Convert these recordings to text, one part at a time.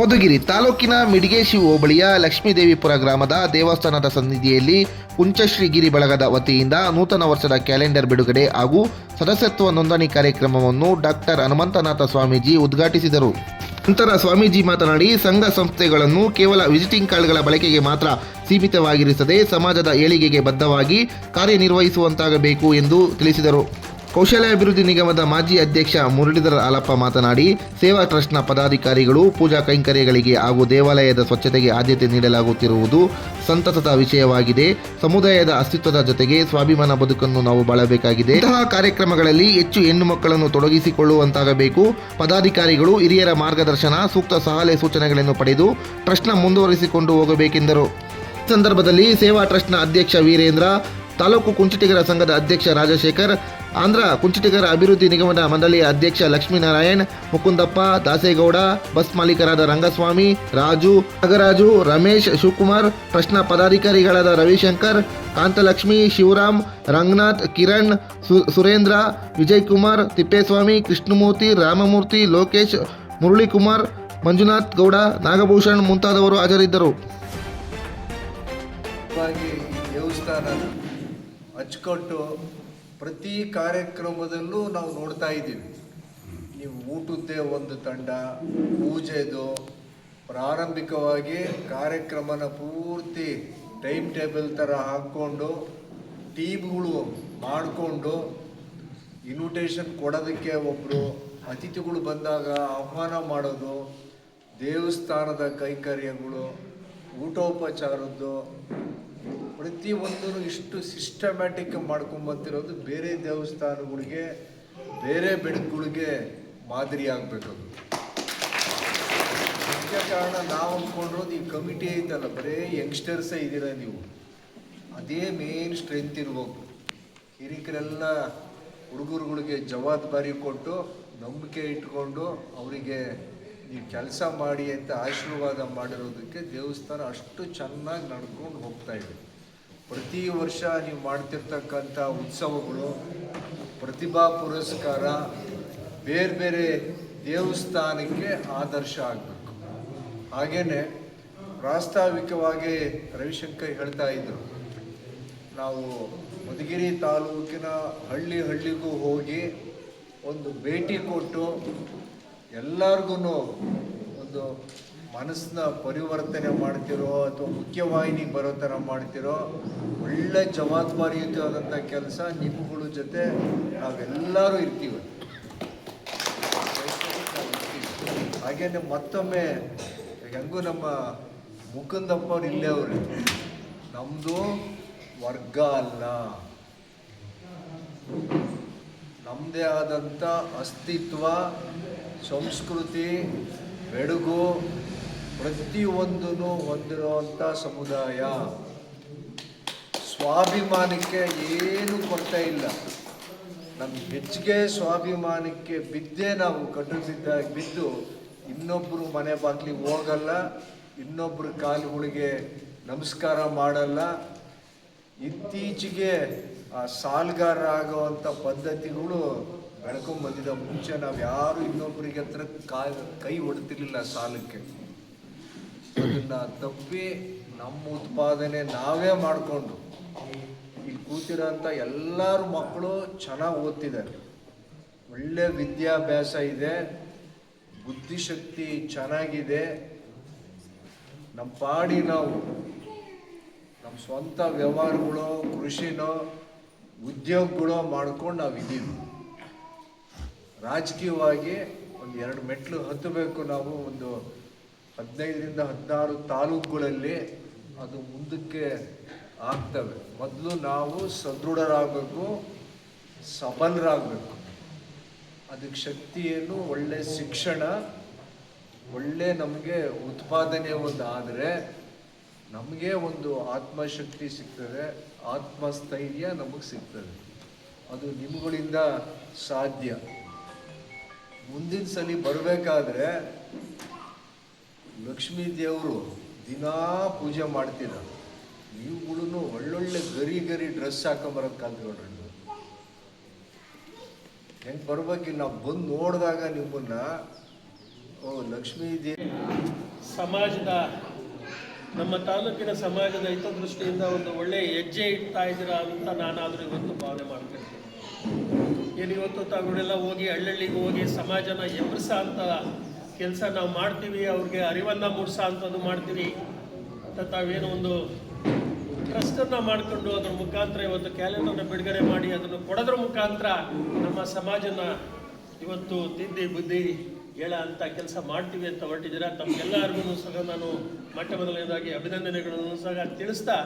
ಮಧುಗಿರಿ ತಾಲೂಕಿನ ಮಿಡಿಗೇಶಿ ಹೋಬಳಿಯ ಲಕ್ಷ್ಮೀದೇವಿಪುರ ಗ್ರಾಮದ ದೇವಸ್ಥಾನದ ಸನ್ನಿಧಿಯಲ್ಲಿ ಕುಂಚಶ್ರೀಗಿರಿ ಬಳಗದ ವತಿಯಿಂದ ನೂತನ ವರ್ಷದ ಕ್ಯಾಲೆಂಡರ್ ಬಿಡುಗಡೆ ಹಾಗೂ ಸದಸ್ಯತ್ವ ನೋಂದಣಿ ಕಾರ್ಯಕ್ರಮವನ್ನು ಡಾಕ್ಟರ್ ಹನುಮಂತನಾಥ ಸ್ವಾಮೀಜಿ ಉದ್ಘಾಟಿಸಿದರು. ನಂತರ ಸ್ವಾಮೀಜಿ ಮಾತನಾಡಿ, ಸಂಘ ಸಂಸ್ಥೆಗಳನ್ನು ಕೇವಲ ವಿಸಿಟಿಂಗ್ ಕಾರ್ಡ್ಗಳ ಬಳಕೆಗೆ ಮಾತ್ರ ಸೀಮಿತವಾಗಿರಿಸದೆ ಸಮಾಜದ ಏಳಿಗೆಗೆ ಬದ್ಧವಾಗಿ ಕಾರ್ಯನಿರ್ವಹಿಸುವಂತಾಗಬೇಕು ಎಂದು ತಿಳಿಸಿದರು. ಕೌಶಲ್ಯಾಭಿವೃದ್ಧಿ ನಿಗಮದ ಮಾಜಿ ಅಧ್ಯಕ್ಷ ಮುರಳೀಧರ ಅಲಪ್ಪ ಮಾತನಾಡಿ, ಸೇವಾ ಟ್ರಸ್ಟ್ನ ಪದಾಧಿಕಾರಿಗಳು, ಪೂಜಾ ಕೈಂಕರ್ಯಗಳಿಗೆ ಹಾಗೂ ದೇವಾಲಯದ ಸ್ವಚ್ಛತೆಗೆ ಆದ್ಯತೆ ನೀಡಲಾಗುತ್ತಿರುವುದು ಸಂತಸದ ವಿಷಯವಾಗಿದೆ. ಸಮುದಾಯದ ಅಸ್ತಿತ್ವದ ಜೊತೆಗೆ ಸ್ವಾಭಿಮಾನ ಬದುಕನ್ನು ನಾವು ಬಾಳಬೇಕಾಗಿದೆ. ಇಂತಹ ಕಾರ್ಯಕ್ರಮಗಳಲ್ಲಿ ಹೆಚ್ಚು ಹೆಣ್ಣು ಮಕ್ಕಳನ್ನು ತೊಡಗಿಸಿಕೊಳ್ಳುವಂತಾಗಬೇಕು. ಪದಾಧಿಕಾರಿಗಳು, ಹಿರಿಯರ ಮಾರ್ಗದರ್ಶನ, ಸೂಕ್ತ ಸಲಹೆ ಸೂಚನೆಗಳನ್ನು ಪಡೆದು ಟ್ರಸ್ಟ್ನ ಮುಂದುವರಿಸಿಕೊಂಡು ಹೋಗಬೇಕೆಂದರು. ಸಂದರ್ಭದಲ್ಲಿ ಸೇವಾ ಟ್ರಸ್ಟ್ನ ಅಧ್ಯಕ್ಷ ವೀರೇಂದ್ರ ತಾಲೂಕು ಕುಂಚಿಟಿಗರ ಸಂಘದ ಅಧ್ಯಕ್ಷ ರಾಜಶೇಖರ್, ಆಂಧ್ರ ಕುಂಚಿಟಿಗರ ಅಭಿವೃದ್ಧಿ ನಿಗಮದ ಮಂಡಳಿಯ ಅಧ್ಯಕ್ಷ ಲಕ್ಷ್ಮೀನಾರಾಯಣ್, ಮುಕುಂದಪ್ಪ, ದಾಸೇಗೌಡ, ಬಸ್ ಮಾಲೀಕರಾದ ರಂಗಸ್ವಾಮಿ, ರಾಜು, ನಾಗರಾಜು, ರಮೇಶ್, ಶಿವಕುಮಾರ್, ಪ್ರಶ್ನ ಪದಾಧಿಕಾರಿಗಳಾದ ರವಿಶಂಕರ್, ಕಾಂತಲಕ್ಷ್ಮಿ, ಶಿವರಾಮ್, ರಂಗನಾಥ್, ಕಿರಣ್ ಸುರೇಂದ್ರ ವಿಜಯ್ ಕುಮಾರ್ ತಿಪ್ಪೇಸ್ವಾಮಿ, ಕೃಷ್ಣಮೂರ್ತಿ, ರಾಮಮೂರ್ತಿ, ಲೋಕೇಶ್, ಮುರಳಿಕುಮಾರ್, ಮಂಜುನಾಥ್ ಗೌಡ, ನಾಗಭೂಷಣ್ ಮುಂತಾದವರು ಹಾಜರಿದ್ದರು. ದೇವಸ್ಥಾನ ಅಚ್ಚುಕಟ್ಟು ಪ್ರತಿ ಕಾರ್ಯಕ್ರಮದಲ್ಲೂ ನಾವು ನೋಡ್ತಾ ಇದ್ದೀವಿ. ನೀವು ಊಟದ್ದೇ ಒಂದು ತಂಡ, ಪೂಜೆದು ಪ್ರಾರಂಭಿಕವಾಗಿ ಕಾರ್ಯಕ್ರಮನ ಪೂರ್ತಿ ಟೈಮ್ ಟೇಬಲ್ ಥರ ಹಾಕ್ಕೊಂಡು ಟೀಮ್ಗಳು ಮಾಡಿಕೊಂಡು ಇನ್ವಿಟೇಷನ್ ಕೊಡೋದಕ್ಕೆ ಒಬ್ಬರು ಅತಿಥಿಗಳು ಬಂದಾಗ ಆಹ್ವಾನ ಮಾಡೋದು, ದೇವಸ್ಥಾನದ ಕೈಕರ್ಯಗಳು, ಊಟೋಪಚಾರದ್ದು ಪ್ರತಿಯೊಂದೂ ಇಷ್ಟು ಸಿಸ್ಟಮ್ಯಾಟಿಕ್ ಮಾಡ್ಕೊಂಬಂತಿರೋದು ಬೇರೆ ದೇವಸ್ಥಾನಗಳಿಗೆ, ಬೇರೆ ಬೆಳಕುಗಳಿಗೆ ಮಾದರಿ ಆಗಬೇಕದು. ಮುಖ್ಯ ಕಾರಣ ನಾವು ಅಂದ್ಕೊಂಡಿರೋದು ಈ ಕಮಿಟಿ ಐತಲ್ಲ, ಬರೇ ಯಂಗ್ಸ್ಟರ್ಸೇ ಇದ್ದೀರ ನೀವು? ಅದೇ ಮೇನ್ ಸ್ಟ್ರೆಂತ್ ಇರ್ಬೇಕು. ಹಿರಿಕರೆಲ್ಲ ಹುಡುಗರುಗಳಿಗೆ ಜವಾಬ್ದಾರಿ ಕೊಟ್ಟು ನಂಬಿಕೆ ಇಟ್ಕೊಂಡು ಅವರಿಗೆ ನೀವು ಕೆಲಸ ಮಾಡಿ ಅಂತ ಆಶೀರ್ವಾದ ಮಾಡಿರೋದಕ್ಕೆ ದೇವಸ್ಥಾನ ಅಷ್ಟು ಚೆನ್ನಾಗಿ ನಡ್ಕೊಂಡು ಹೋಗ್ತಾ ಇದೆ. ಪ್ರತಿ ವರ್ಷ ನೀವು ಮಾಡ್ತಿರ್ತಕ್ಕಂಥ ಉತ್ಸವಗಳು, ಪ್ರತಿಭಾ ಪುರಸ್ಕಾರ, ಬೇರೆ ಬೇರೆ ದೇವಸ್ಥಾನಕ್ಕೆ ಆದರ್ಶ ಆಗಬೇಕು. ಹಾಗೇ ಪ್ರಾಸ್ತಾವಿಕವಾಗಿ ರವಿಶಂಕರ್ ಹೇಳ್ತಾ ಇದ್ರು, ನಾವು ಮಧುಗಿರಿ ತಾಲೂಕಿನ ಹಳ್ಳಿ ಹಳ್ಳಿಗೂ ಹೋಗಿ ಒಂದು ಭೇಟಿ ಕೊಟ್ಟು ಎಲ್ಲರಿಗೂ ಒಂದು ಮನಸ್ಸನ್ನ ಪರಿವರ್ತನೆ ಮಾಡ್ತಿರೋ ಅಥವಾ ಮುಖ್ಯವಾಹಿನಿಗೆ ಬರೋ ಥರ ಮಾಡ್ತಿರೋ ಒಳ್ಳೆ ಜವಾಬ್ದಾರಿಯುತವಾದಂಥ ಕೆಲಸ ನಿಮ್ಮಗಳ ಜೊತೆ ನಾವೆಲ್ಲರೂ ಇರ್ತೀವಿ. ಹಾಗೇನೆ ಮತ್ತೊಮ್ಮೆ ಹೆಂಗೂ ನಮ್ಮ ಮುಕುಂದಪ್ಪವ್ರು ಇಲ್ಲೇ ಅವರು. ನಮ್ಮದು ವರ್ಗ ಅಲ್ಲ. ನಮ್ಮದೇ ಆದಂಥ ಅಸ್ತಿತ್ವ ಸಂಸ್ಕೃತಿ ಬೆಳಗು ಪ್ರತಿಯೊಂದನ್ನು ಹೊಂದಿರುವಂಥ ಸಮುದಾಯ. ಸ್ವಾಭಿಮಾನಕ್ಕೆ ಏನು ಕೊರತೆ ಇಲ್ಲ. ನಮ್ಮ ಹೆಚ್ಚಿಗೆ ಸ್ವಾಭಿಮಾನಕ್ಕೆ ಬಿದ್ದೇ ನಾವು ಕಟ್ಟು ಬಿದ್ದು ಇನ್ನೊಬ್ಬರು ಮನೆ ಬಾಗಿಲಿಗೆ ಹೋಗಲ್ಲ ಇನ್ನೊಬ್ಬರ ಕಾಲುಗಳಿಗೆ ನಮಸ್ಕಾರ ಮಾಡಲ್ಲ. ಇತ್ತೀಚೆಗೆ ಆ ಸಾಲ್ಗಾರ ಆಗುವಂಥ ಪದ್ಧತಿಗಳು ಬೆಳ್ಕೊಂಡ್ ಬಂದಿದ್ದ ಮುಂಚೆ ನಾವು ಯಾರು ಇನ್ನೊಬ್ಬರಿಗೆ ಹತ್ರ ಕೈ ಹೊಡ್ತಿರ್ಲಿಲ್ಲ ಸಾಲಕ್ಕೆ. ಅದನ್ನ ತಪ್ಪಿ ನಮ್ಮ ಉತ್ಪಾದನೆ ನಾವೇ ಮಾಡಿಕೊಂಡು, ಇಲ್ಲಿ ಕೂತಿರೋಂಥ ಎಲ್ಲರೂ ಮಕ್ಕಳು ಚೆನ್ನಾಗಿ ಓದ್ತಿದ್ದಾರೆ. ಒಳ್ಳೆ ವಿದ್ಯಾಭ್ಯಾಸ ಇದೆ, ಬುದ್ಧಿಶಕ್ತಿ ಚೆನ್ನಾಗಿದೆ. ನಮ್ಮ ಪಾಡಿ ನಾವು ನಮ್ಮ ಸ್ವಂತ ವ್ಯವಹಾರಗಳು, ಕೃಷಿನೋ, ಉದ್ಯೋಗಗಳು ಮಾಡ್ಕೊಂಡು ನಾವು ಇದ್ದೀವಿ. ರಾಜಕೀಯವಾಗಿ ಒಂದು ಎರಡು ಮೆಟ್ಲು ಹತ್ತಬೇಕು ನಾವು ಒಂದು ಹದಿನೈದರಿಂದ ಹದಿನಾರು ತಾಲೂಕುಗಳಲ್ಲಿ ಅದು ಮುಂದಕ್ಕೆ ಆಗ್ತವೆ. ಮೊದಲು ನಾವು ಸದೃಢರಾಗಬೇಕು, ಸಬಲರಾಗಬೇಕು. ಅದಕ್ಕೆ ಶಕ್ತಿ ಏನು ಒಳ್ಳೆ ಶಿಕ್ಷಣ, ಒಳ್ಳೆ ನಮಗೆ ಉತ್ಪಾದನೆ ಒಂದು ನಮಗೆ ಒಂದು ಆತ್ಮಶಕ್ತಿ ಸಿಗ್ತದೆ, ಆತ್ಮಸ್ಥೈರ್ಯ ನಮಗೆ ಸಿಗ್ತದೆ. ಅದು ನಿಮ್ಗಳಿಂದ ಸಾಧ್ಯ. ಮುಂದಿನ ಸಲ ಬರಬೇಕಾದ್ರೆ ಲಕ್ಷ್ಮೀ ದೇವರು ದಿನಾ ಪೂಜೆ ಮಾಡ್ತೀರ ನೀವುಗಳು ಒಳ್ಳೊಳ್ಳೆ ಗರಿ ಗರಿ ಡ್ರೆಸ್ ಹಾಕೊಂಬರೋದು ಕಲ್ತ್ಕೊಂಡ್ರಿ ಹೆಂಗೆ ಬರ್ಬೇಕು ನಾವು ಬಂದು ನೋಡಿದಾಗ ನಿಮ್ಮನ್ನ, ಓ ಲಕ್ಷ್ಮೀ ದೇವಿ ಸಮಾಜದ, ನಮ್ಮ ತಾಲೂಕಿನ ಸಮಾಜದ ಹಿತದೃಷ್ಟಿಯಿಂದ ಒಂದು ಒಳ್ಳೆಯ ಹೆಜ್ಜೆ ಇಡ್ತಾ ಇದ್ದೀರಾ ಅಂತ ನಾನಾದರೂ ಇವತ್ತು ಭಾವನೆ ಮಾಡ್ತೀನಿ ಏನು ಇವತ್ತು ತಾವುಗಳೆಲ್ಲ ಹೋಗಿ ಹಳ್ಳಿಗೆ ಹೋಗಿ ಸಮಾಜನ ಎಬ್ಬರಿಸ ಅಂತ ಕೆಲಸ ನಾವು ಮಾಡ್ತೀವಿ, ಅವ್ರಿಗೆ ಅರಿವನ್ನು ಮೂಡಿಸೋ ಅಂಥದ್ದು ಮಾಡ್ತೀವಿ. ಅಂತ ತಾವೇನೋ ಒಂದು ಟ್ರಸ್ಟನ್ನು ಮಾಡಿಕೊಂಡು ಅದ್ರ ಮುಖಾಂತರ ಇವತ್ತು ಕ್ಯಾಲೆಂಡರ್ನ ಬಿಡುಗಡೆ ಮಾಡಿ ಅದನ್ನು ಕೊಡೋದ್ರ ಮುಖಾಂತರ ನಮ್ಮ ಸಮಾಜನ ಇವತ್ತು ತಿದ್ದಿ ಬುದ್ಧಿ ಹೇಳ ಅಂತ ಕೆಲಸ ಮಾಡ್ತೀವಿ ಅಂತ ಹೊರಟಿದ್ದೀರಾ. ತಮ್ಗೆಲ್ಲರಿಗೂ ಸಹ ನಾನು ಮೊಟ್ಟ ಮೊದಲನೇದಾಗಿ ಅಭಿನಂದನೆಗಳನ್ನು ಸಹ ತಿಳಿಸ್ತಾ,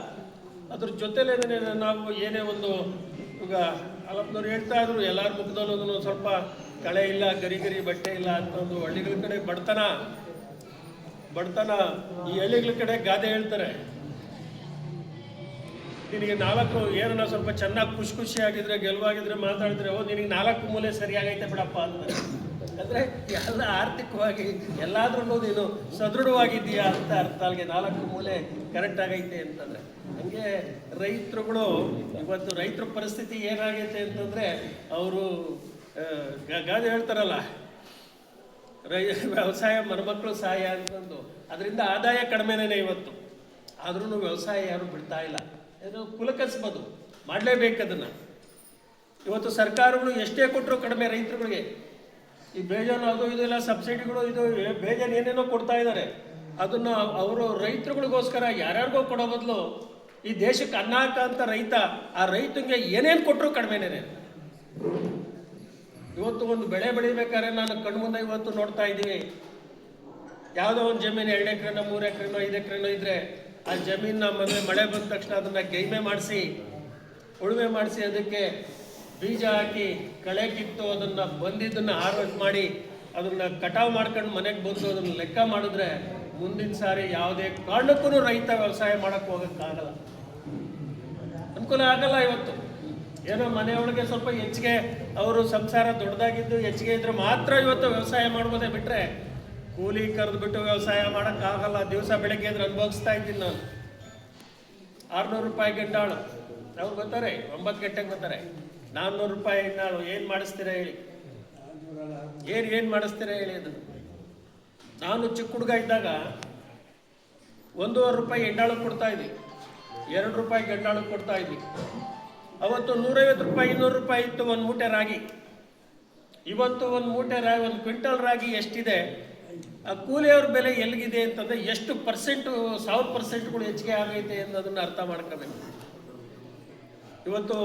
ಅದ್ರ ಜೊತೆಲೇನೇ ನಾವು ಏನೇ ಒಂದು ಈಗ ಅಲ್ಲಪ್ಪನವ್ರು ಹೇಳ್ತಾ ಇದ್ರು, ಎಲ್ಲರ ಮುಖದಲ್ಲೂ ಸ್ವಲ್ಪ ಕಳೆ ಇಲ್ಲ, ಗರಿ ಗರಿ ಬಟ್ಟೆ ಇಲ್ಲ ಅಂತ ಒಂದು ಹಳ್ಳಿಗಳ ಕಡೆ ಬಡತನ ಬಡತನ, ಈ ಹಳ್ಳಿಗಳ ಕಡೆ ಗಾದೆ ಹೇಳ್ತಾರೆ. ನಿನಗೆ ನಾಲ್ಕು ಏನನ್ನ ಸ್ವಲ್ಪ ಚೆನ್ನಾಗಿ ಖುಷಿ ಖುಷಿ ಆಗಿದ್ರೆ ಗೆಲುವಾಗಿದ್ರೆ ಮಾತಾಡಿದ್ರೆ, ಓ, ನಿನಗೆ ನಾಲ್ಕು ಮೂಲೆ ಸರಿಯಾಗೈತೆ ಬಿಡಪ್ಪ ಅಂತ ಅಂದ್ರೆ ಎಲ್ಲ ಆರ್ಥಿಕವಾಗಿ ಎಲ್ಲಾದ್ರೂ ನೀನು ಸದೃಢವಾಗಿದ್ದೀಯಾ ಅಂತ ಅರ್ಥ. ಅಲ್ಲಿಗೆ ನಾಲ್ಕು ಮೂಲೆ ಕರೆಕ್ಟ್ ಆಗೈತೆ ಅಂತಂದ್ರೆ. ಹಂಗೆ ರೈತರುಗಳು, ಇವತ್ತು ರೈತರ ಪರಿಸ್ಥಿತಿ ಏನಾಗೈತೆ ಅಂತಂದ್ರೆ ಅವರು ಗಾದೆ ಹೇಳ್ತಾರಲ್ಲ, ರೈ, ವ್ಯವಸಾಯ ಮರುಮಕ್ಕಳು ಸಹಾಯ ಅಂತಂದು. ಅದರಿಂದ ಆದಾಯ ಕಡಿಮೆನೇ ಇವತ್ತು. ಆದ್ರೂ ವ್ಯವಸಾಯ ಯಾರು ಬಿಡ್ತಾ ಇಲ್ಲ. ಏನು ಕುಲಕಸ್ಬೋದು ಮಾಡಲೇಬೇಕು ಅದನ್ನು. ಇವತ್ತು ಸರ್ಕಾರಗಳು ಎಷ್ಟೇ ಕೊಟ್ಟರು ಕಡಿಮೆ ರೈತರುಗಳಿಗೆ. ಈ ಬೇಜಾನು ಅದು ಇದು ಎಲ್ಲ ಸಬ್ಸಿಡಿಗಳು ಇದು ಬೇಜಾನ್ ಏನೇನೋ ಕೊಡ್ತಾ ಇದ್ದಾರೆ ಅದನ್ನು ಅವರು ರೈತರುಗಳಿಗೋಸ್ಕರ ಯಾರ್ಯಾರಿಗೋ ಕೊಡೋ ಬದಲು ಈ ದೇಶಕ್ಕೆ ಅನ್ನ ಹಾಕಂತ ರೈತ, ಆ ರೈತನಿಗೆ ಏನೇನು ಕೊಟ್ಟರು ಕಡಿಮೆನೇ ಇವತ್ತು ಒಂದು ಬೆಳೆ ಬೆಳಿಬೇಕಾದ್ರೆ ನಾನು ಕಣ್ಮುಂದೆ ಇವತ್ತು ನೋಡ್ತಾ ಇದ್ದೀವಿ ಯಾವುದೋ ಒಂದು ಜಮೀನು ಎರಡು ಎಕರೆನೋ, ಮೂರು ಎಕರೆನೋ, ಐದು ಎಕರೆನೋ ಇದ್ರೆ ಆ ಜಮೀನ ನಮ್ಮ ಮಳೆ ಬಂದ ತಕ್ಷಣ ಅದನ್ನ ಗೈಮೆ ಮಾಡಿಸಿ, ಉಳುಮೆ ಮಾಡಿಸಿ ಅದಕ್ಕೆ ಬೀಜ ಹಾಕಿ ಕಳೆ ಕಿತ್ತು ಅದನ್ನ ಬಂದಿದ್ದನ್ನ ಹಾರ್ವೆಸ್ಟ್ ಮಾಡಿ ಅದನ್ನ ಕಟಾವು ಮಾಡ್ಕೊಂಡು ಮನೆಗೆ ಬಂದು ಅದನ್ನ ಲೆಕ್ಕ ಮಾಡಿದ್ರೆ ಮುಂದಿನ ಸಾರಿ ಯಾವುದೇ ಕಾರಣಕ್ಕೂ ರೈತ ವ್ಯವಸಾಯ ಮಾಡಕ್ಕೆ ಹೋಗಕ್ಕಾಗಲ್ಲ ಅನುಕೂಲ ಆಗಲ್ಲ ಇವತ್ತು. ಏನೋ ಮನೆಯೊಳಗೆ ಸ್ವಲ್ಪ ಹೆಚ್ಚಿಗೆ ಅವರು ಸಂಸಾರ ದೊಡ್ಡದಾಗಿದ್ದು ಹೆಚ್ಚಿಗೆ ಇದ್ರೆ ಮಾತ್ರ ಇವತ್ತು ವ್ಯವಸಾಯ ಮಾಡ್ಬೋದೇ ಬಿಟ್ರೆ ಕೂಲಿ ಕರೆದು ಬಿಟ್ಟು ವ್ಯವಸಾಯ ಮಾಡೋಕ್ಕಾಗಲ್ಲ ದಿವಸ ಬೆಳಗ್ಗೆ ಇದ್ರೆ ಅನುಭವಿಸ್ತಾ ಇದ್ದೀನಿ ನಾನು. ಆರ್ನೂರು ರೂಪಾಯಿ ಗಂಟಾಳು ಅವ್ರು ಬರ್ತಾರೆ, ಒಂಬತ್ತು ಗಂಟೆಗೆ ಬರ್ತಾರೆ. ನಾನ್ನೂರು ರೂಪಾಯಿ ನಾಳು ಏನು ಮಾಡಿಸ್ತೀರಾ ಹೇಳಿ. ಏನು ಏನು ಮಾಡಿಸ್ತೀರಾ ಹೇಳಿ ಅದನ್ನು ನಾನು ಚಿಕ್ಕ ಹುಡುಗ ಇದ್ದಾಗ ಒಂದೂವರೆ ರೂಪಾಯಿ ಎಂಡಾಳು ಕೊಡ್ತಾ ಇದ್ವಿ ಎರಡು ರೂಪಾಯಿ ಗಂಡಾಳು ಕೊಡ್ತಾ ಇದ್ವಿ ಅವತ್ತು ನೂರೈವತ್ತು ರೂಪಾಯಿ, ಇನ್ನೂರು ರೂಪಾಯಿ ಇತ್ತು ಒಂದು ಮೂಟೆ ರಾಗಿ. ಇವತ್ತು ಒಂದು ಮೂಟೆ ರಾಗಿ, ಒಂದು ಕ್ವಿಂಟಲ್ ರಾಗಿ ಎಷ್ಟಿದೆ? ಆ ಕೂಲಿಯವ್ರ ಬೆಲೆ ಎಲ್ಲಿಗಿದೆ ಅಂತಂದ್ರೆ ಎಷ್ಟು ಪರ್ಸೆಂಟು, ಸಾವಿರ ಪರ್ಸೆಂಟ್ಗಳು ಹೆಚ್ಚಿಗೆ ಆಗೈತೆ ಅನ್ನೋದನ್ನು ಅರ್ಥ ಮಾಡ್ಕೋಬೇಕು. ಇವತ್ತು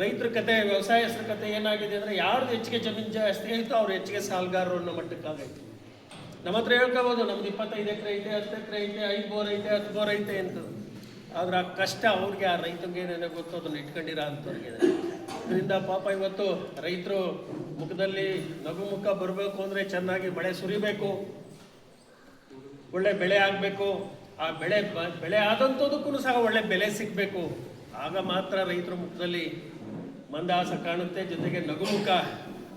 ರೈತರ ಕತೆ ವ್ಯವಸಾಯಸ್ಥರ ಕತೆ ಏನಾಗಿದೆ ಅಂದರೆ ಯಾರ್ದು ಹೆಚ್ಚಿಗೆ ಜಮೀನು ಜಾಸ್ತಿ ಆಯಿತು ಅವ್ರು ಹೆಚ್ಚಿಗೆ ಸಾಲಗಾರರು ಅನ್ನೋ ಮಟ್ಟಕ್ಕಾಗೈತೆ ನಮ್ಮ ಹತ್ರ ಹೇಳ್ಕೋಬೋದು, ನಮ್ದು ಇಪ್ಪತ್ತೈದು ಎಕರೆ ಐತೆ, ಹತ್ತು ಎಕರೆ ಐತೆ, ಐದು ಬೋರ್ ಐತೆ, ಹತ್ತು ಬೋರ್ ಐತೆ ಅಂತ ಆದ್ರೆ ಆ ಕಷ್ಟ ಅವ್ರಿಗೆ, ಆ ರೈತಂಗೆ ಏನೇನೋ ಗೊತ್ತು ಅದನ್ನ ಇಟ್ಕೊಂಡಿರ ಅಂಥವ್ರಿಗೆ ಇದರಿಂದ ಪಾಪ ಇವತ್ತು ರೈತರು ಮುಖದಲ್ಲಿ ನಗು ಮುಖ ಬರಬೇಕು ಅಂದರೆ ಚೆನ್ನಾಗಿ ಮಳೆ ಸುರಿಬೇಕು. ಒಳ್ಳೆ ಬೆಳೆ ಆಗಬೇಕು. ಆ ಬೆಳೆ ಬೆಳೆ ಆದಂಥದಕ್ಕೂ ಸಹ ಒಳ್ಳೆ ಬೆಲೆ ಸಿಗಬೇಕು. ಆಗ ಮಾತ್ರ ರೈತರ ಮುಖದಲ್ಲಿ ಮಂದಹಾಸ ಕಾಣುತ್ತೆ, ಜೊತೆಗೆ ನಗುಮುಖ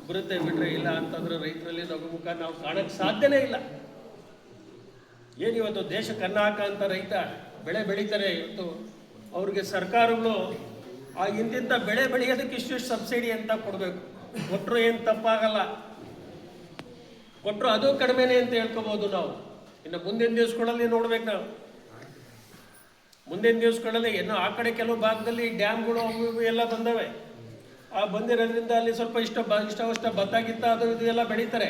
ಬರುತ್ತೆ ಬಿಟ್ರೆ ಇಲ್ಲ ಅಂತಂದ್ರೆ ರೈತರಲ್ಲಿ ನಗುಮುಖ ನಾವು ಕಾಣಕ್ಕೆ ಸಾಧ್ಯನೇ ಇಲ್ಲ. ಏನಿವತ್ತು ದೇಶ ಹಾಕ ಅಂತ ರೈತ ಬೆಳೆ ಬೆಳೀತಾರೆ, ಇವತ್ತು ಅವ್ರಿಗೆ ಸರ್ಕಾರಗಳು ಆ ಇಂತಿಂಥ ಬೆಳೆ ಬೆಳೆಯೋದಕ್ಕೆ ಇಷ್ಟಿಷ್ಟು ಸಬ್ಸಿಡಿ ಅಂತ ಕೊಡಬೇಕು. ಕೊಟ್ಟರು ಏನು ತಪ್ಪಾಗಲ್ಲ. ಕೊಟ್ಟರು ಅದು ಕಡಿಮೆನೆ ಅಂತ ಹೇಳ್ಕೋಬಹುದು ನಾವು. ಇನ್ನು ಮುಂದಿನ ದಿವಸಗಳಲ್ಲಿ ನೋಡ್ಬೇಕು ನಾವು. ಮುಂದಿನ ದಿವಸಗಳಲ್ಲಿ ಇನ್ನು ಆ ಕಡೆ ಕೆಲವು ಭಾಗದಲ್ಲಿ ಡ್ಯಾಮ್ಗಳು ಎಲ್ಲ ಬಂದವೆ. ಆ ಬಂದಿರೋದ್ರಿಂದ ಅಲ್ಲಿ ಸ್ವಲ್ಪ ಇಷ್ಟ ಬ, ಇಷ್ಟವಷ್ಟ ಭತ್ತ ಗಿತ್ತ ಅದು ಇದು ಎಲ್ಲ ಬೆಳೀತಾರೆ.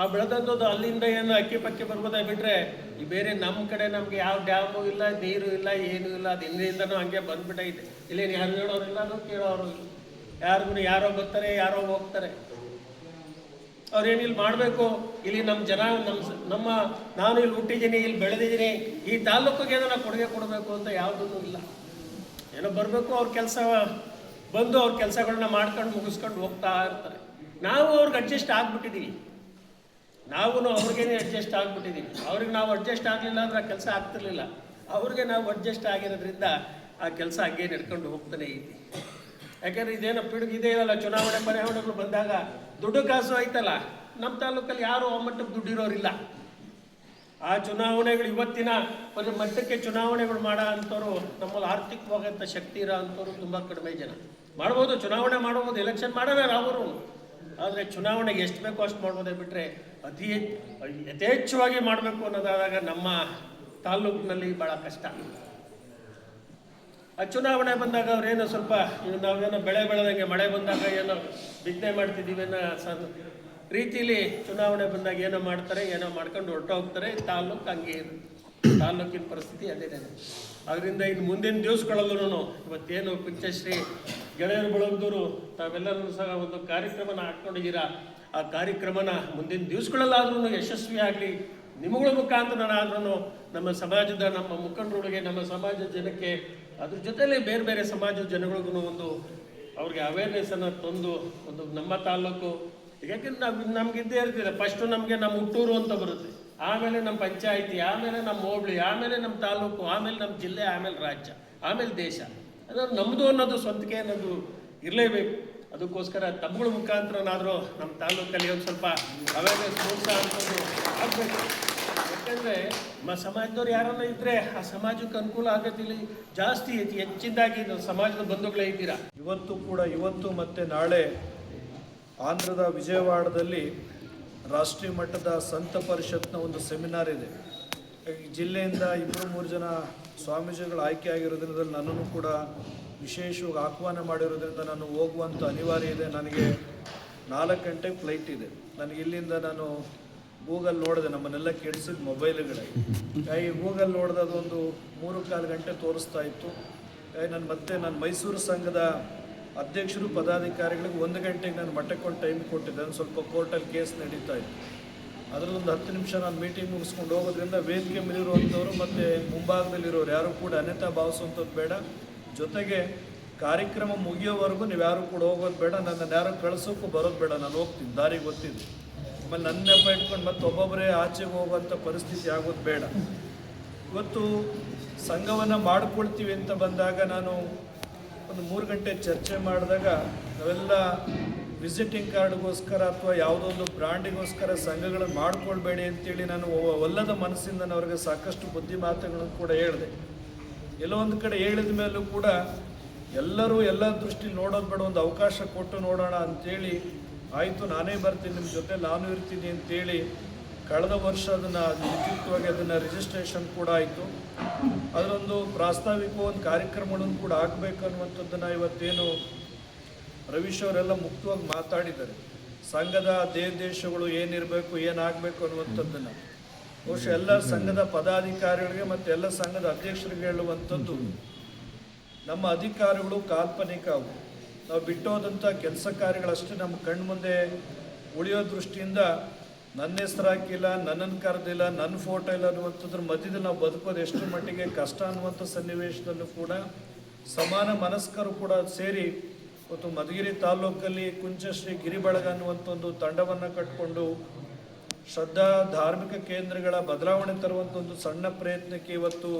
ಆ ಬೆಳೆದದ್ದು ಅಲ್ಲಿಂದ ಏನು ಅಕ್ಕಿ ಪಕ್ಕಿ ಬರ್ಬೋದೇ ಬಿಟ್ರೆ, ಈ ಬೇರೆ ನಮ್ಮ ಕಡೆ ನಮ್ಗೆ ಯಾವ ಡ್ಯಾಮು ಇಲ್ಲ, ನೀರು ಇಲ್ಲ, ಏನೂ ಇಲ್ಲ, ಅದು ಇಲ್ಲಿಂದನೂ ಹಂಗೆ ಬಂದ್ಬಿಟ್ಟೈತೆ. ಇಲ್ಲೇನು ಯಾರು ಹೇಳೋರಿಲ್ಲ ಅದು ಕೇಳೋರು ಯಾರಿಗೂ ಯಾರೋ ಬರ್ತಾರೆ, ಯಾರೋ ಹೋಗ್ತಾರೆ. ಅವ್ರೇನು ಇಲ್ಲಿ ಮಾಡಬೇಕು? ಇಲ್ಲಿ ನಮ್ಮ ಜನ ನಮ್ಮ ನಮ್ಮ, ನಾನು ಇಲ್ಲಿ ಹುಟ್ಟಿದ್ದೀನಿ, ಇಲ್ಲಿ ಬೆಳೆದಿದ್ದೀನಿ, ಈ ತಾಲೂಕಿಗೆ ಏನೋ ಕೊಡುಗೆ ಕೊಡಬೇಕು ಅಂತ ಯಾವುದೂ ಇಲ್ಲ. ಏನೋ ಬರಬೇಕು ಅವ್ರ ಕೆಲಸ. ಬಂದು ಅವ್ರ ಕೆಲಸಗಳನ್ನ ಮಾಡ್ಕೊಂಡು ಮುಗಿಸ್ಕೊಂಡು ಹೋಗ್ತಾ ಇರ್ತಾರೆ. ನಾವು ಅವ್ರಿಗೆ ಅಡ್ಜಸ್ಟ್ ಆಗ್ಬಿಟ್ಟಿದ್ದೀವಿ ನಾವು ಅವ್ರಿಗೇನೆ ಅಡ್ಜಸ್ಟ್ ಆಗ್ಬಿಟ್ಟಿದ್ದೀವಿ ಅವ್ರಿಗೆ ನಾವು ಅಡ್ಜಸ್ಟ್ ಆಗಲಿಲ್ಲ ಅಂದ್ರೆ ಕೆಲಸ ಆಗ್ತಿರ್ಲಿಲ್ಲ. ಅವ್ರಿಗೆ ನಾವು ಅಡ್ಜಸ್ಟ್ ಆಗಿರೋದ್ರಿಂದ ಆ ಕೆಲಸ ಹಂಗೆ ನಡ್ಕೊಂಡು ಹೋಗ್ತಾನೆ ಐತಿ ಯಾಕಂದ್ರೆ ಇದೇನೋ ಪಿಡುಗು ಇದೇ ಇರಲ್ಲ, ಚುನಾವಣೆ ಪರಿಹಾರಗಳು ಬಂದಾಗ ದುಡ್ಡು ಕಾಸು ಆಯ್ತಲ್ಲ. ನಮ್ಮ ತಾಲೂಕಲ್ಲಿ ಯಾರು ಆ ಮಟ್ಟಕ್ಕೆ ದುಡ್ಡಿರೋರಿಲ್ಲ. ಆ ಚುನಾವಣೆಗಳು ಇವತ್ತಿನ ಒಂದು ಮಟ್ಟಕ್ಕೆ ಚುನಾವಣೆಗಳು ಮಾಡೋ ಅಂಥವ್ರು ನಮ್ಮಲ್ಲಿ ಆರ್ಥಿಕವಾಗಂಥ ಶಕ್ತಿ ಇರೋ ಅಂಥವ್ರು ತುಂಬ ಕಡಿಮೆ ಜನ. ಮಾಡ್ಬೋದು, ಚುನಾವಣೆ ಮಾಡ್ಬೋದು, ಎಲೆಕ್ಷನ್ ಮಾಡೋಣ ಅವರು ಆದರೆ ಚುನಾವಣೆಗೆ ಎಷ್ಟು ಬೇಕೋ ಅಷ್ಟು ಮಾಡ್ಬೋದೇ ಬಿಟ್ಟರೆ ಅತಿ ಯಥೇಚ್ಛವಾಗಿ ಮಾಡಬೇಕು ಅನ್ನೋದಾದಾಗ ನಮ್ಮ ತಾಲ್ಲೂಕಿನಲ್ಲಿ ಭಾಳ ಕಷ್ಟ. ಆ ಚುನಾವಣೆ ಬಂದಾಗ ಅವ್ರೇನೋ ಸ್ವಲ್ಪ ನಾವೇನೋ ಬೆಳೆ ಬೆಳೆದಂಗೆ ಮಳೆ ಬಂದಾಗ ಏನೋ ಬಿತ್ತನೆ ಮಾಡ್ತಿದ್ದೀವಿ ಅನ್ನೋ ರೀತಿಲಿ ಚುನಾವಣೆ ಬಂದಾಗ ಏನೋ ಮಾಡ್ತಾರೆ, ಏನೋ ಮಾಡ್ಕೊಂಡು ಹೊರಟೋಗ್ತಾರೆ, ತಾಲ್ಲೂಕು ಹಂಗೆ. ತಾಲ್ಲೂಕಿನ ಪರಿಸ್ಥಿತಿ ಅದೇ ಅದರಿಂದ ಇನ್ನು ಮುಂದಿನ ದಿವಸಗಳಲ್ಲೂ ಇವತ್ತೇನು ಪಂಚಶ್ರೀ ಗೆಳೆಯರು ಬಳಗದವರು ತಾವೆಲ್ಲರೂ ಸಹ ಒಂದು ಕಾರ್ಯಕ್ರಮನ ಹಾಕ್ಕೊಂಡಿದ್ದೀರಾ? ಆ ಕಾರ್ಯಕ್ರಮನ ಮುಂದಿನ ದಿವಸಗಳಲ್ಲಾದ್ರೂ ಯಶಸ್ವಿ ಆಗಲಿ ನಿಮ್ಮಗಳ ಮುಖಾಂತರನಾದ್ರೂ ನಮ್ಮ ಸಮಾಜದ, ನಮ್ಮ ಮುಖಂಡರೊಳಗೆ, ನಮ್ಮ ಸಮಾಜದ ಜನಕ್ಕೆ ಅದ್ರ ಜೊತೆಲೇ ಬೇರೆ ಬೇರೆ ಸಮಾಜದ ಜನಗಳಿಗೂ ಒಂದು ಅವ್ರಿಗೆ ಅವೇರ್ನೆಸ್ಸನ್ನು ತಂದು ಒಂದು ನಮ್ಮ ತಾಲ್ಲೂಕು ಯಾಕೆಂದ್ರೆ ನಾವು ನಮ್ಗೆ ಇದ್ದೇ ಇರ್ತಿದೆ ಫಸ್ಟು ನಮಗೆ ನಮ್ಮ ಹುಟ್ಟೂರು ಅಂತ ಬರುತ್ತೆ. ಆಮೇಲೆ ನಮ್ಮ ಪಂಚಾಯಿತಿ, ಆಮೇಲೆ ನಮ್ಮ ಹೋಬಳಿ, ಆಮೇಲೆ ನಮ್ಮ ತಾಲೂಕು, ಆಮೇಲೆ ನಮ್ಮ ಜಿಲ್ಲೆ, ಆಮೇಲೆ ರಾಜ್ಯ, ಆಮೇಲೆ ದೇಶ. ಅದು ನಮ್ಮದು ಅನ್ನೋದು ಸ್ವಂತಿಕೆ ಅನ್ನೋದು ಇರಲೇಬೇಕು. ಅದಕ್ಕೋಸ್ಕರ ತಮ್ಮಗಳ ಮುಖಾಂತರನಾದರೂ ನಮ್ಮ ತಾಲೂಕಲ್ಲಿ ಒಂದು ಸ್ವಲ್ಪ ಅವೇರ್ನೆಸ್ ಪ್ರೋತ್ಸಾಹ ಅಂತಂದು ಆಗಬೇಕು. ಯಾಕಂದರೆ ನಮ್ಮ ಸಮಾಜದವ್ರು ಯಾರನ್ನ ಇದ್ದರೆ ಆ ಸಮಾಜಕ್ಕೆ ಅನುಕೂಲ ಆಗತ್ತಿಲ್ಲ ಜಾಸ್ತಿ ಹೆಚ್ಚಿದ್ದಾಗಿ ಸಮಾಜದ ಬಂಧುಗಳೇ ಇದ್ದೀರಾ? ಇವತ್ತು ಕೂಡ, ಇವತ್ತು ಮತ್ತು ನಾಳೆ ಆಂಧ್ರದ ವಿಜಯವಾಡದಲ್ಲಿ ರಾಷ್ಟ್ರೀಯ ಮಟ್ಟದ ಸಂತ ಪರಿಷತ್ನ ಒಂದು ಸೆಮಿನಾರ್ ಇದೆ. ಜಿಲ್ಲೆಯಿಂದ ಇಬ್ಬರು ಮೂರು ಜನ ಸ್ವಾಮೀಜಿಗಳು ಆಯ್ಕೆ ಆಗಿರೋದ್ರಿಂದ ನನ್ನನ್ನು ಕೂಡ ವಿಶೇಷವಾಗಿ ಆಹ್ವಾನ ಮಾಡಿರೋದ್ರಿಂದ ನಾನು ಹೋಗುವಂಥ ಅನಿವಾರ್ಯ ಇದೆ. ನನಗೆ ನಾಲ್ಕು ಗಂಟೆ ಫ್ಲೈಟ್ ಇದೆ. ನನಗೆ ಇಲ್ಲಿಂದ ನಾನು ಗೂಗಲ್ ನೋಡಿದೆ. ನಮ್ಮನ್ನೆಲ್ಲ ಕೆಡಿಸಿದ ಮೊಬೈಲ್ಗಳೇ. ಈ ಗೂಗಲ್ ನೋಡಿದ ಅದೊಂದು ಮೂರು ಕಾಲು ಗಂಟೆ ತೋರಿಸ್ತಾ ಇತ್ತು. ನಾನು ಮತ್ತೆ ನಾನು ಮೈಸೂರು ಸಂಘದ ಅಧ್ಯಕ್ಷರು ಪದಾಧಿಕಾರಿಗಳಿಗೆ ಒಂದು ಗಂಟೆಗೆ ನಾನು ಮಠಕ್ಕೆ ಒಂದು ಟೈಮ್ ಕೊಟ್ಟಿದ್ದೆ. ಒಂದು ಸ್ವಲ್ಪ ಕೋರ್ಟಲ್ಲಿ ಕೇಸ್ ನಡೀತಾ ಇತ್ತು. ಅದರಲ್ಲೊಂದು ಹತ್ತು ನಿಮಿಷ ನಾನು ಮೀಟಿಂಗ್ ಮುಗಿಸ್ಕೊಂಡು ಹೋಗೋದ್ರಿಂದ ವೇದಿಕೆ ಮೇಲಿರುವಂಥವ್ರು ಮತ್ತು ಮುಂಭಾಗದಲ್ಲಿರೋರು ಯಾರು ಕೂಡ ಅನ್ಯತಾ ಭಾವಿಸುವಂಥದ್ದು ಬೇಡ. ಜೊತೆಗೆ ಕಾರ್ಯಕ್ರಮ ಮುಗಿಯೋವರೆಗೂ ನೀವು ಯಾರು ಕೂಡ ಹೋಗೋದು ಬೇಡ. ನನ್ನನ್ನು ಯಾರು ಕಳಿಸೋಕ್ಕೂ ಬರೋದು ಬೇಡ. ನಾನು ಹೋಗ್ತೀನಿ. ದಾರಿ ಗೊತ್ತಿದೆ ಆಮೇಲೆ ನನ್ನ ನೆಪ ಇಟ್ಕೊಂಡು ಮತ್ತೆ ಒಬ್ಬೊಬ್ಬರೇ ಆಚೆಗೆ ಹೋಗುವಂಥ ಪರಿಸ್ಥಿತಿ ಆಗೋದು ಬೇಡ. ಇವತ್ತು ಸಂಘವನ್ನು ಮಾಡ್ಕೊಳ್ತೀವಿ ಅಂತ ಬಂದಾಗ ನಾನು ಒಂದು ಮೂರು ಗಂಟೆ ಚರ್ಚೆ ಮಾಡಿದಾಗ ನಾವೆಲ್ಲ ವಿಸಿಟಿಂಗ್ ಕಾರ್ಡ್ಗೋಸ್ಕರ ಅಥವಾ ಯಾವುದೋ ಒಂದು ಬ್ರ್ಯಾಂಡಿಗೋಸ್ಕರ ಸಂಘಗಳನ್ನು ಮಾಡ್ಕೊಳ್ಬೇಡಿ ಅಂತೇಳಿ ನಾನು ಒಲ್ಲದ ಮನಸ್ಸಿಂದ ನಾನು ಅವ್ರಿಗೆ ಸಾಕಷ್ಟು ಬುದ್ಧಿ ಮಾತುಗಳನ್ನು ಕೂಡ ಹೇಳಿದೆ. ಎಲ್ಲೋ ಒಂದು ಕಡೆ ಹೇಳಿದ ಮೇಲೂ ಕೂಡ ಎಲ್ಲರೂ ಎಲ್ಲ ದೃಷ್ಟಿಲಿ ನೋಡೋದು ಬೇಡ, ಒಂದು ಅವಕಾಶ ಕೊಟ್ಟು ನೋಡೋಣ ಅಂತೇಳಿ, ಆಯಿತು, ನಾನೇ ಬರ್ತೀನಿ ನಿಮ್ಮ ಜೊತೆ ನಾನು ಇರ್ತೀನಿ ಅಂತೇಳಿ ಕಳೆದ ವರ್ಷ ಅದನ್ನು ವಿದ್ಯುಕ್ತವಾಗಿ ಅದನ್ನು ರಿಜಿಸ್ಟ್ರೇಷನ್ ಕೂಡ ಆಯಿತು. ಅದರೊಂದು ಪ್ರಾಸ್ತಾವಿಕ ಒಂದು ಕಾರ್ಯಕ್ರಮಗಳನ್ನು ಕೂಡ ಆಗ್ಬೇಕು ಅನ್ನುವಂಥದ್ದನ್ನು ಇವತ್ತೇನು ರವೀಶ್ ಅವರೆಲ್ಲ ಮುಕ್ತವಾಗಿ ಮಾತಾಡಿದ್ದಾರೆ. ಸಂಘದ ದೇವ ದೇಶಗಳು ಏನಿರಬೇಕು, ಏನಾಗಬೇಕು ಅನ್ನುವಂಥದ್ದನ್ನು. ಬಹುಶಃ ಎಲ್ಲ ಸಂಘದ ಪದಾಧಿಕಾರಿಗಳಿಗೆ ಮತ್ತು ಎಲ್ಲ ಸಂಘದ ಅಧ್ಯಕ್ಷರಿಗೆ ಹೇಳುವಂಥದ್ದು, ನಮ್ಮ ಅಧಿಕಾರಿಗಳು ಕಾಲ್ಪನಿಕ ಅವು. ನಾವು ಬಿಟ್ಟೋದಂಥ ಕೆಲಸ ಕಾರ್ಯಗಳಷ್ಟೇ ನಮ್ಮ ಕಣ್ಮುಂದೆ ಉಳಿಯೋ ದೃಷ್ಟಿಯಿಂದ ನನ್ನ ಹೆಸರು ಹಾಕಿಲ್ಲ, ನನ್ನನ್ನು ಕರೆದಿಲ್ಲ, ನನ್ನ ಫೋಟೋ ಇಲ್ಲ ಅನ್ನುವಂಥದ್ರ ಮಧ್ಯದಲ್ಲಿ ನಾವು ಬದುಕೋದು ಎಷ್ಟು ಮಟ್ಟಿಗೆ ಕಷ್ಟ ಅನ್ನುವಂಥ ಸನ್ನಿವೇಶದಲ್ಲೂ ಕೂಡ ಸಮಾನ ಮನಸ್ಕರು ಕೂಡ ಸೇರಿ ಇವತ್ತು ಮಧುಗಿರಿ ತಾಲೂಕಲ್ಲಿ ಕುಂಚಶ್ರೀ ಗಿರಿಬಳಗ ಅನ್ನುವಂಥ ಒಂದು ತಂಡವನ್ನು ಕಟ್ಟಿಕೊಂಡು ಶ್ರದ್ಧಾ ಧಾರ್ಮಿಕ ಕೇಂದ್ರಗಳ ಬದಲಾವಣೆ ತರುವಂಥ ಒಂದು ಸಣ್ಣ ಪ್ರಯತ್ನಕ್ಕೆ ಇವತ್ತು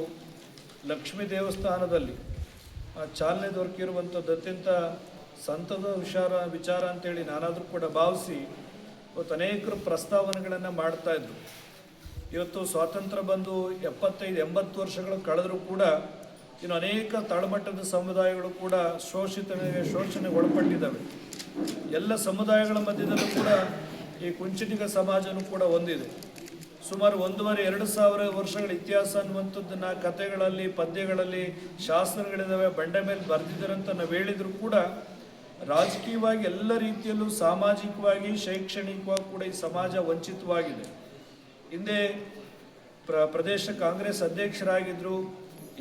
ಲಕ್ಷ್ಮೀ ದೇವಸ್ಥಾನದಲ್ಲಿ ಆ ಚಾಲನೆ ದೊರಕಿರುವಂಥದ್ದು ಅತ್ಯಂತ ಸಂತದ ವಿಚಾರ ವಿಚಾರ ಅಂತೇಳಿ ನಾನಾದರೂ ಕೂಡ ಭಾವಿಸಿ ಇವತ್ತು ಅನೇಕರು ಪ್ರಸ್ತಾವನೆಗಳನ್ನು ಮಾಡ್ತಾ ಇದ್ರು. ಇವತ್ತು ಸ್ವಾತಂತ್ರ್ಯ ಬಂದು ಎಪ್ಪತ್ತೈದು, ಎಂಬತ್ತು ವರ್ಷಗಳು ಕಳೆದರೂ ಕೂಡ ಇನ್ನು ಅನೇಕ ತಳಮಟ್ಟದ ಸಮುದಾಯಗಳು ಕೂಡ ಶೋಷಿತನಿಗೆ ಶೋಷಣೆಗೆ ಒಳಪಟ್ಟಿದ್ದಾವೆ ಎಲ್ಲ ಸಮುದಾಯಗಳ ಮಧ್ಯದಲ್ಲೂ ಕೂಡ ಈ ಕುಂಚಿಟಿಗ ಸಮಾಜನೂ ಕೂಡ ಹೊಂದಿದೆ ಸುಮಾರು ಒಂದೂವರೆ, ಎರಡು ಸಾವಿರ ವರ್ಷಗಳ ಇತಿಹಾಸ ಅನ್ನುವಂಥದ್ದನ್ನ ಕಥೆಗಳಲ್ಲಿ, ಪದ್ಯಗಳಲ್ಲಿ ಶಾಸ್ತ್ರಗಳಿದ್ದಾವೆ ಬಂಡೆ ಮೇಲೆ ಬರೆದಿದ್ದಾರೆ ಅಂತ ನಾವು ಹೇಳಿದ್ರು ಕೂಡ ರಾಜಕೀಯವಾಗಿ ಎಲ್ಲ ರೀತಿಯಲ್ಲೂ ಸಾಮಾಜಿಕವಾಗಿ, ಶೈಕ್ಷಣಿಕವಾಗಿ ಕೂಡ ಈ ಸಮಾಜ ವಂಚಿತವಾಗಿದೆ. ಹಿಂದೆ ಪ್ರ, ಪ್ರದೇಶ ಕಾಂಗ್ರೆಸ್ ಅಧ್ಯಕ್ಷರಾಗಿದ್ದರು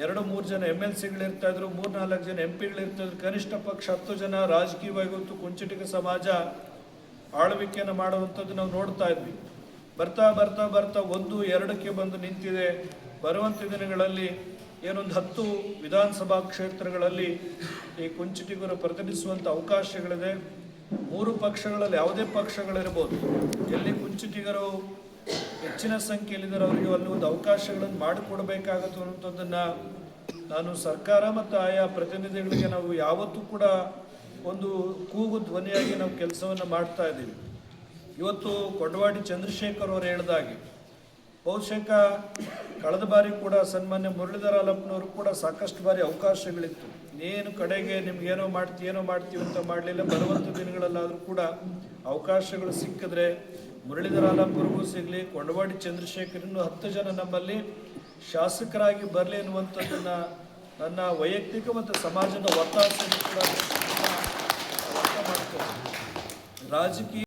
ಎರಡು ಮೂರು ಜನ ಎಂ ಎಲ್ ಸಿಗಳಿರ್ತಾ ಇದ್ರು ಮೂರು ನಾಲ್ಕು ಜನ ಎಂ ಪಿಗಳಿರ್ತಾಯಿದ್ರು ಕನಿಷ್ಠ ಪಕ್ಷ ಹತ್ತು ಜನ ರಾಜಕೀಯವಾಗಿ ಹೊತ್ತು ಕುಂಚಿಟಿಕ ಸಮಾಜ ಆಳ್ವಿಕೆಯನ್ನು ಮಾಡುವಂಥದ್ದು ನಾವು ನೋಡ್ತಾ ಇದ್ವಿ. ಬರ್ತಾ ಬರ್ತಾ ಬರ್ತಾ ಒಂದು, ಎರಡಕ್ಕೆ ಬಂದು ನಿಂತಿದೆ. ಬರುವಂಥ ದಿನಗಳಲ್ಲಿ ಏನೊಂದು ಹತ್ತು ವಿಧಾನಸಭಾ ಕ್ಷೇತ್ರಗಳಲ್ಲಿ ಈ ಕುಂಚಿಟಿಗರು ಪ್ರತಿನಿಧಿಸುವಂಥ ಅವಕಾಶಗಳಿದೆ. ಮೂರು ಪಕ್ಷಗಳಲ್ಲಿ ಯಾವುದೇ ಪಕ್ಷಗಳಿರ್ಬೋದು, ಎಲ್ಲಿ ಕುಂಚಿಟಿಗರು ಹೆಚ್ಚಿನ ಸಂಖ್ಯೆಯಲ್ಲಿದ್ದಾರೆ ಅವರಿಗೆ ಅಲ್ಲಿ ಒಂದು ಅವಕಾಶಗಳನ್ನು ಮಾಡಿಕೊಡ್ಬೇಕಾಗತ್ತೆ ಅನ್ನೋಂಥದ್ದನ್ನು ನಾನು ಸರ್ಕಾರ ಮತ್ತು ಆಯಾ ಪ್ರತಿನಿಧಿಗಳಿಗೆ ನಾವು ಯಾವತ್ತೂ ಕೂಡ ಒಂದು ಕೂಗು ಧ್ವನಿಯಾಗಿ ನಾವು ಕೆಲಸವನ್ನು ಮಾಡ್ತಾ ಇದ್ದೀವಿ. ಇವತ್ತು ಕೊಡವಾಡಿ ಚಂದ್ರಶೇಖರ್ ಅವರು ಹೇಳ್ದಾಗೆ ಬಹುಶಃ ಕಳೆದ ಬಾರಿ ಕೂಡ ಸನ್ಮಾನ್ಯ ಮುರಳೀಧರ ಅಲಪ್ಪನವರು ಕೂಡ ಸಾಕಷ್ಟು ಬಾರಿ ಅವಕಾಶಗಳಿತ್ತು. ಏನು ಕಡೆಗೆ ನಿಮ್ಗೇನೋ ಮಾಡ್ತೀವಿ ಏನೋ ಮಾಡ್ತೀವಿ ಅಂತ ಮಾಡಲಿಲ್ಲ. ಬರುವಂಥ ದಿನಗಳಲ್ಲಾದರೂ ಕೂಡ ಅವಕಾಶಗಳು ಸಿಕ್ಕಿದ್ರೆ ಮುರಳೀಧರ ಅಲ್ಲಪ್ಪರಿಗೂ ಸಿಗಲಿ, ಕೊಂಡವಾಡಿ ಚಂದ್ರಶೇಖರ್ ಇನ್ನೂ ಹತ್ತು ಜನ ನಮ್ಮಲ್ಲಿ ಶಾಸಕರಾಗಿ ಬರಲಿ ಅನ್ನುವಂಥದ್ದನ್ನು ನನ್ನ ವೈಯಕ್ತಿಕ ಮತ್ತು ಸಮಾಜದ ಒತ್ತಾಸೆಯನ್ನು ಕೂಡ ರಾಜಕೀಯ